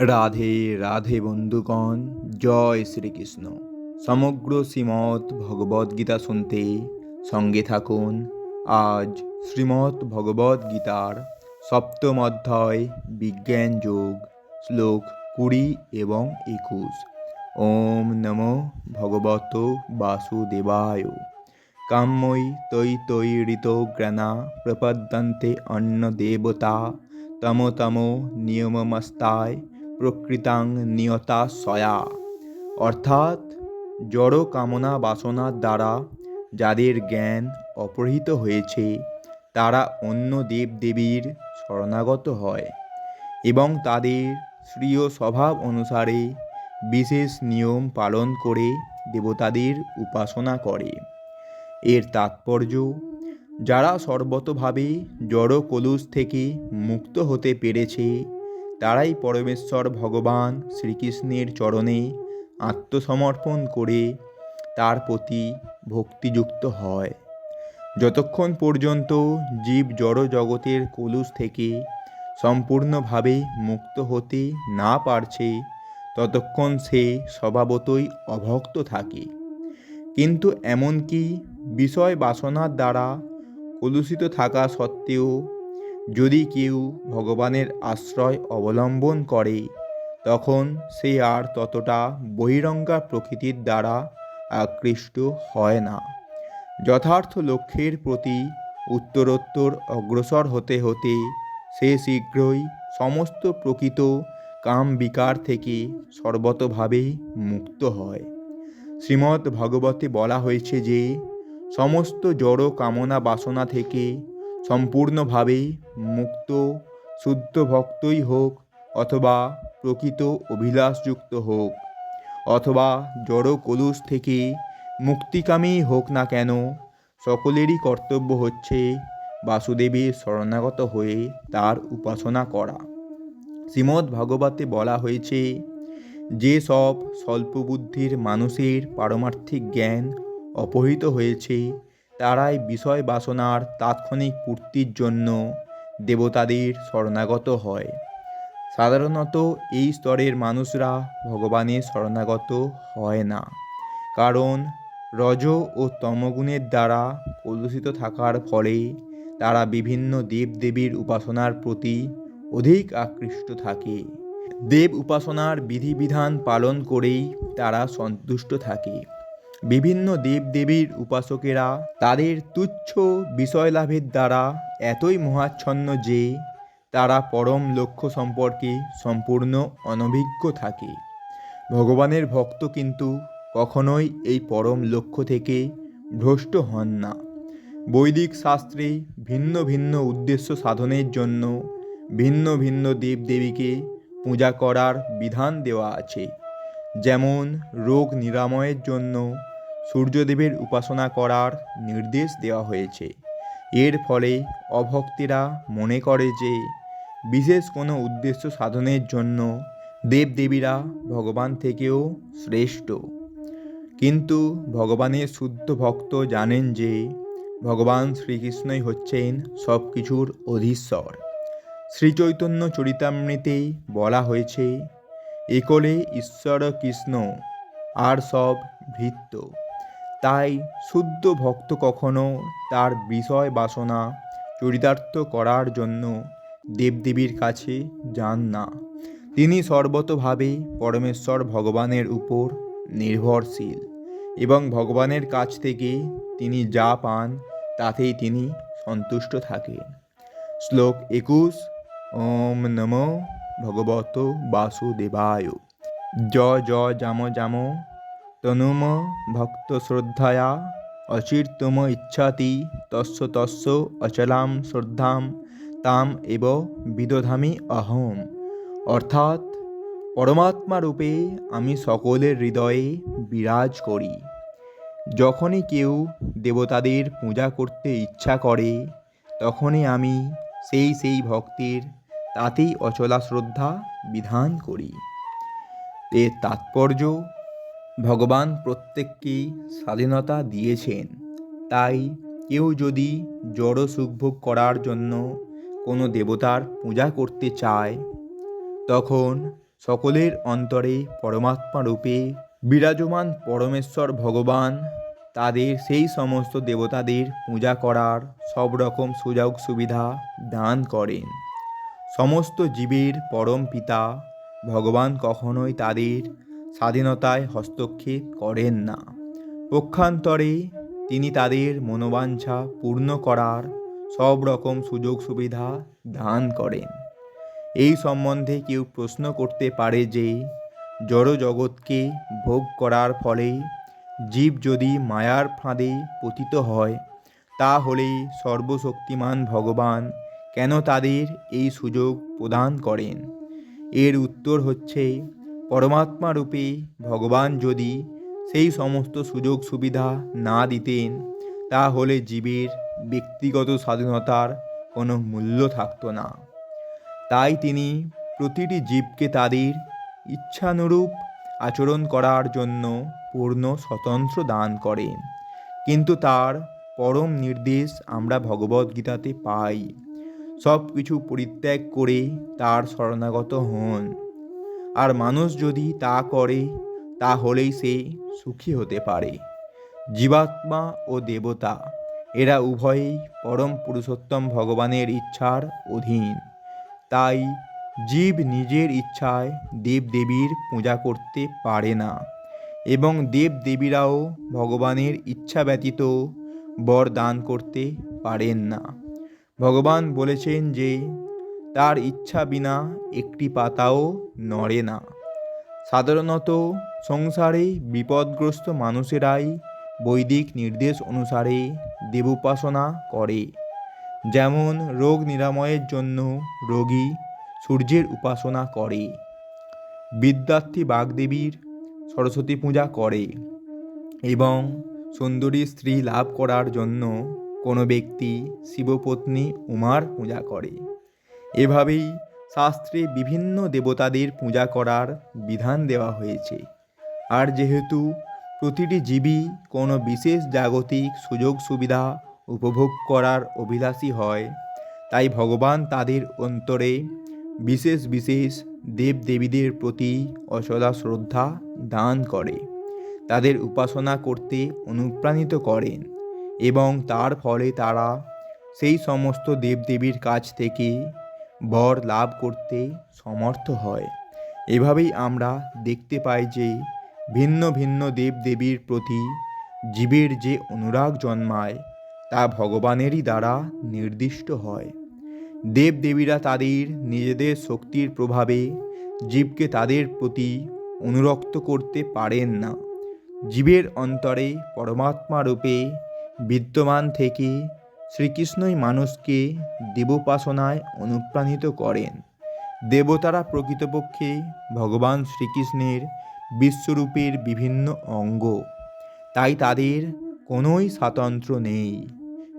রাধে রাধে বন্ধুগণ, জয় শ্রীকৃষ্ণ। সমগ্র শ্রীমৎ ভগবদ্গীতা শুনতে সঙ্গে থাকুন। আজ শ্রীমৎ ভগবদ্গীতার সপ্তম অধ্যায়, বিজ্ঞান যোগ, শ্লোক কুড়ি এবং একুশ। ওম নমো ভগবত বাসুদেবায়। কাম্যই তৈ তৈ ঋত গ্রানা প্রপদ্যন্তে অন্ন দেবতা, তম তম নিয়মমস্তায় প্রকৃতাং নিয়তা সয়া। অর্থাৎ জড় কামনা বাসনার দ্বারা যাদের জ্ঞান অপহৃত হয়েছে, তারা অন্য দেবদেবীর শরণাগত হয় এবং তাদের স্বীয় স্বভাব অনুসারে বিশেষ নিয়ম পালন করে দেবতাদের উপাসনা করে। এর তাৎপর্য, যারা সর্বতভাবে জড় কলুষ থেকে মুক্ত হতে পেরেছে তারাই পরমেশ্বর ভগবান শ্রীকৃষ্ণের চরণে আত্মসমর্পণ করে তার প্রতি ভক্তিযুক্ত হয়। যতক্ষণ পর্যন্ত জীব জড় জগতের কলুষ থেকে সম্পূর্ণভাবে মুক্ত হতে না পারছে, ততক্ষণ সে স্বভাবতই অভক্ত থাকে। কিন্তু এমনকি বিষয় বাসনার দ্বারা কলুষিত থাকা সত্ত্বেও যদি কেউ ভগবানের আশ্রয় অবলম্বন করে, তখন সে আর ততটা বহিরঙ্গা প্রকৃতির দ্বারা আকৃষ্ট হয় না। যথার্থ লক্ষ্যের প্রতি উত্তরোত্তর অগ্রসর হতে হতে সে শীঘ্রই সমস্ত প্রকৃত কাম বিকার থেকে সর্বতভাবে মুক্ত হয়। শ্রীমদ্ ভগবতে বলা হয়েছে যে, সমস্ত জড় কামনা বাসনা থেকে সম্পূর্ণভাবে মুক্ত, শুদ্ধ ভক্তই হোক অথবা প্রকৃত অভিলাষযুক্ত হোক, অথবা জড় কলুষ থেকে মুক্তিকামী হোক না কেন, সকলেরই কর্তব্য হচ্ছে বাসুদেবের শরণাগত হয়ে তার উপাসনা করা। শ্রীমদ্ ভাগবতে বলা হয়েছে, যে সব স্বল্পবুদ্ধির মানুষের পারমার্থিক জ্ঞান অপহৃত হয়েছে তারাই বিষয় বাসনার তাৎক্ষণিক পূর্তির জন্য দেবতাদের শরণাগত হয়। সাধারণত এই স্তরের মানুষরা ভগবানের শরণাগত হয় না। কারণ রজ ও তমগুণের দ্বারা কলুষিত থাকার ফলে তারা বিভিন্ন দেবদেবীর উপাসনার প্রতি অধিক আকৃষ্ট থাকে। দেব উপাসনার বিধিবিধান পালন করেই তারা সন্তুষ্ট থাকে। বিভিন্ন দেবদেবীর উপাসকেরা তাদের তুচ্ছ বিষয় লাভের দ্বারা এতই মহাচ্ছন্ন যে তারা পরম লক্ষ্য সম্পর্কে সম্পূর্ণ অনভিজ্ঞ থাকে। ভগবানের ভক্ত কিন্তু কখনোই এই পরম লক্ষ্য থেকে ভ্রষ্ট হন না। বৈদিক শাস্ত্রে ভিন্ন ভিন্ন উদ্দেশ্য সাধনের জন্য ভিন্ন ভিন্ন দেবদেবীকে পূজা করার বিধান দেওয়া আছে। যেমন রোগ নিরাময়ের জন্য সূর্যদেবের উপাসনা করার নির্দেশ দেওয়া হয়েছে। এর ফলে অভক্তিরা মনে করে যে, বিশেষ কোনো উদ্দেশ্য সাধনের জন্য দেবদেবীরা ভগবান থেকেও শ্রেষ্ঠ। কিন্তু ভগবানের শুদ্ধ ভক্ত জানেন যে, ভগবান শ্রীকৃষ্ণই হচ্ছেন সব কিছুর অধীশ্বর। শ্রীচৈতন্য চরিতামৃতে বলা হয়েছে একলে ঈশ্বর কৃষ্ণ, আর সব ভৃত্য। তাই শুদ্ধ ভক্ত কখনো তার বিষয় বাসনা চরিতার্থ করার জন্য দেবদেবীর কাছে যান না। তিনি সর্বতভাবে পরমেশ্বর ভগবানের উপর নির্ভরশীল এবং ভগবানের কাছ থেকে তিনি যা পান তাতেই তিনি সন্তুষ্ট থাকেন। শ্লোক একুশ, ওম নম ভগবত বাসুদেবায়। জ জ জাম জাম, তনুম ভক্ত শ্রদ্ধায়া, অচির্তুম ইচ্ছাতি, তস্য তস্য, অচলাম শ্রদ্ধাম, তাম এব বিদধামি অহম। অর্থাৎ পরমাত্মা রূপে আমি সকলের হৃদয়ে বিরাজ করি। যখনই কেউ দেবতাদের পূজা করতে ইচ্ছা করে, তখনই আমি সেই সেই ভক্তের তাতেই অচলা শ্রদ্ধা বিধান করি। এর তাৎপর্য ভগবান প্রত্যেককেই স্বাধীনতা দিয়েছেন। তাই কেউ যদি জড় সুখভোগ করার জন্য কোনো দেবতার পূজা করতে চায়, তখন সকলের অন্তরে পরমাত্মা রূপে বিরাজমান পরমেশ্বর ভগবান তাদের সেই সমস্ত দেবতাদের পূজা করার সব রকম সুযোগ সুবিধা দান করেন। সমস্ত জীবের পরম পিতা ভগবান কখনোই তাদের স্বাধীনতায় হস্তক্ষেপ করেন না। পক্ষান্তরে তিনি তাদের মনোবাঞ্ছা পূর্ণ করার সব রকম সুযোগ সুবিধা দান করেন। এই সম্বন্ধে কেউ প্রশ্ন করতে পারে যে জড় জগৎকে ভোগ করার ফলে জীব যদি মায়ার ফাঁদে পতিত হয়, তাহলে সর্বশক্তিমান ভগবান কেন তাদের এই সুযোগ প্রদান করেন? এর উত্তর হচ্ছে, পরমাত্মা রূপে ভগবান যদি সেই সমস্ত সুযোগ সুবিধা না দিতেন, তাহলে জীবের ব্যক্তিগত স্বাধীনতার কোনো মূল্য থাকতো না। তাই তিনি প্রতিটি জীবকে তাদের ইচ্ছানুরূপ আচরণ করার জন্য পূর্ণ স্বতন্ত্র দান করেন। কিন্তু তার পরম নির্দেশ আমরা ভগবদ্গীতাতে পাই। সব কিছু পরিত্যাগ করে তার শরণাগত হন। আর মানুষ যদি তা করে, তাহলেই সে সুখী হতে পারে। জীবাত্মা ও দেবতা, এরা উভয়েই পরম পুরুষোত্তম ভগবানের ইচ্ছার অধীন। তাই জীব নিজের ইচ্ছায় দেবদেবীর পূজা করতে পারে না। এবং দেবদেবীরাও ভগবানের ইচ্ছা ব্যতীত বর দান করতে পারেন না। ভগবান বলেছেন যে, তার ইচ্ছা বিনা একটি পাতাও নড়ে না। সাধারণত সংসারে বিপদগ্রস্ত মানুষেরাই বৈদিক নির্দেশ অনুসারে দেবোপাসনা করে। যেমন রোগ নিরাময়ের জন্য রোগী সূর্যের উপাসনা করে। বিদ্যার্থী বাগদেবীর সরস্বতী পূজা করে এবং সুন্দরী স্ত্রী লাভ করার জন্য কোনো ব্যক্তি শিবপত্নী উমার পূজা করে। এভাবেই শাস্ত্রে বিভিন্ন দেবতাদের পূজা করার বিধান দেওয়া হয়েছে। আর যেহেতু প্রতিটি জীবই কোনো বিশেষ জাগতিক সুযোগ সুবিধা উপভোগ করার অভিলাষী হয়, তাই ভগবান তাদের অন্তরে বিশেষ বিশেষ দেবদেবীদের প্রতি অচলা শ্রদ্ধা দান করে। তাদের উপাসনা করতে অনুপ্রাণিত করেন। এবং তার ফলে তারা সেই সমস্ত দেবদেবীর কাছ থেকে বর লাভ করতে সমর্থ হয়। এভাবেই আমরা দেখতে পাই যে ভিন্ন ভিন্ন দেবদেবীর প্রতি জীবের যে অনুরাগ জন্মায়, তা ভগবানেরই দ্বারা নির্দিষ্ট হয়। দেবদেবীরা তাদের নিজেদের শক্তির প্রভাবে জীবকে তাদের প্রতি অনুরক্ত করতে পারেন না। জীবের অন্তরে পরমাত্মা রূপে বিদ্যমান থেকে শ্রীকৃষ্ণই মানুষকে দেবোপাসনায় অনুপ্রাণিত করেন। দেবতারা প্রকৃতপক্ষে ভগবান শ্রীকৃষ্ণের বিশ্বরূপের বিভিন্ন অঙ্গ। তাই তাদের কোনোই স্বাতন্ত্র্য নেই।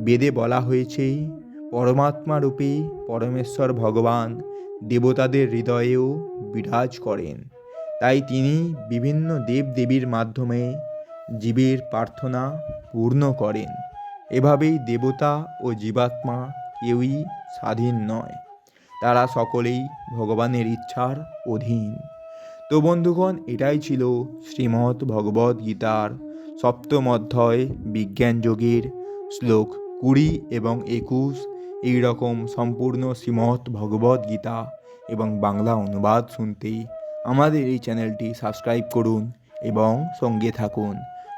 বেদে বলা হয়েছে, পরমাত্মা রূপে পরমেশ্বর ভগবান দেবতাদের হৃদয়েও বিরাজ করেন। তাই তিনি বিভিন্ন দেবদেবীর মাধ্যমে জীবের প্রার্থনা পূর্ণ করেন। এভাবেই দেবতা ও জীবাত্মা কেউই স্বাধীন নয়। তারা সকলেই ভগবানের ইচ্ছার অধীন। তো বন্ধুগণ, এটাই ছিল শ্রীমৎ ভগবদ গীতার সপ্তম অধ্যায় বিজ্ঞান যোগের শ্লোক কুড়ি এবং একুশ। এই রকম সম্পূর্ণ শ্রীমৎ ভগবদ গীতা এবং বাংলা অনুবাদ শুনতে আমাদের এই চ্যানেলটি সাবস্ক্রাইব করুন এবং সঙ্গে থাকুন।